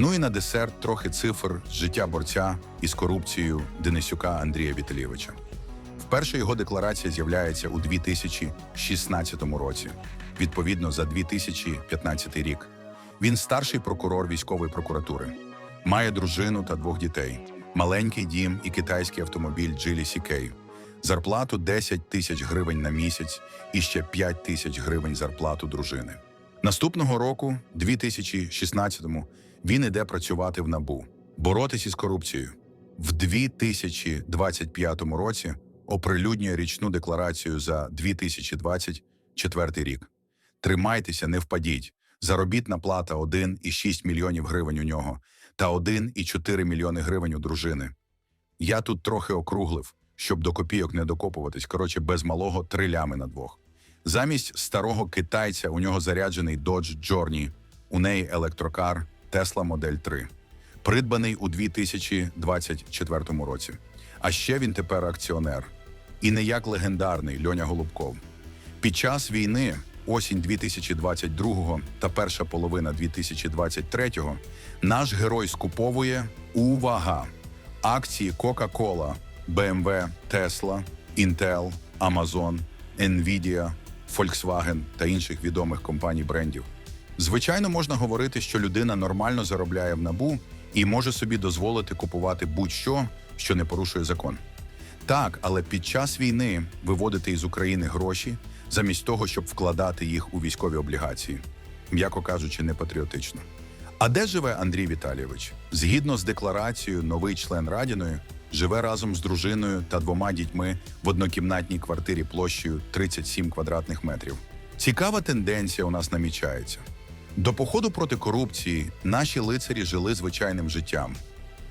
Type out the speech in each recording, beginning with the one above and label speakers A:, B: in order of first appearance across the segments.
A: Ну і на десерт трохи цифр з життя борця із корупцією Денисюка Андрія Віталійовича. Вперше його декларація з'являється у 2016 році, відповідно за 2015 рік. Він старший прокурор військової прокуратури, має дружину та двох дітей, маленький дім і китайський автомобіль Джилі Сікей, зарплату 10 тисяч гривень на місяць і ще 5 тисяч гривень зарплату дружини. Наступного року, 2016-му, він іде працювати в НАБУ, боротись із корупцією. В 2025 році оприлюднює річну декларацію за 2024 рік. Тримайтеся, не впадіть. Заробітна плата 1,6 мільйонів гривень у нього та 1,4 мільйони гривень у дружини. Я тут трохи округлив, щоб до копійок не докопуватись. Коротше, без малого три лями на двох. Замість старого китайця у нього заряджений Dodge Journey, у неї електрокар Tesla Model 3, придбаний у 2024 році. А ще він тепер акціонер. І не як легендарний Льоня Голубков. Під час війни, осінь 2022 та перша половина 2023, наш герой скуповує увага! Акції Coca-Cola, BMW, Tesla, Intel, Amazon, Nvidia, Volkswagen та інших відомих компаній брендів. Звичайно, можна говорити, що людина нормально заробляє в набу і може собі дозволити купувати будь-що, що не порушує закон. Так, але під час війни виводити із України гроші замість того, щоб вкладати їх у військові облігації, м'яко кажучи, не патріотично. А де живе Андрій Віталійович? Згідно з декларацією, новий член Радіної живе разом з дружиною та двома дітьми в однокімнатній квартирі площею 37 квадратних метрів. Цікава тенденція у нас намічається. До походу проти корупції наші лицарі жили звичайним життям.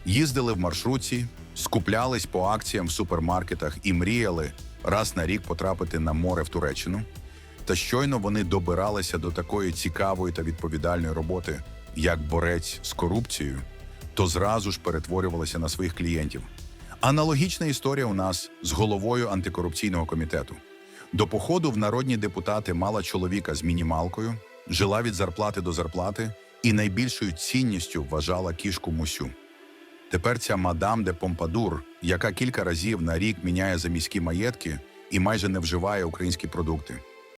A: Їздили в маршрутці, скуплялись по акціям в супермаркетах і мріяли раз на рік потрапити на море в Туреччину. Та щойно вони добиралися до такої цікавої та відповідальної роботи, як борець з корупцією, то зразу ж перетворювалися на своїх клієнтів. Аналогічна історія у нас з головою антикорупційного комітету. До походу в народні депутати мала чоловіка з мінімалкою, жила від зарплати до зарплати і найбільшою цінністю вважала кішку Мусю. Тепер ця мадам де Помпадур, яка кілька разів на рік міняє заміські маєтки і майже не вживає українські продукти.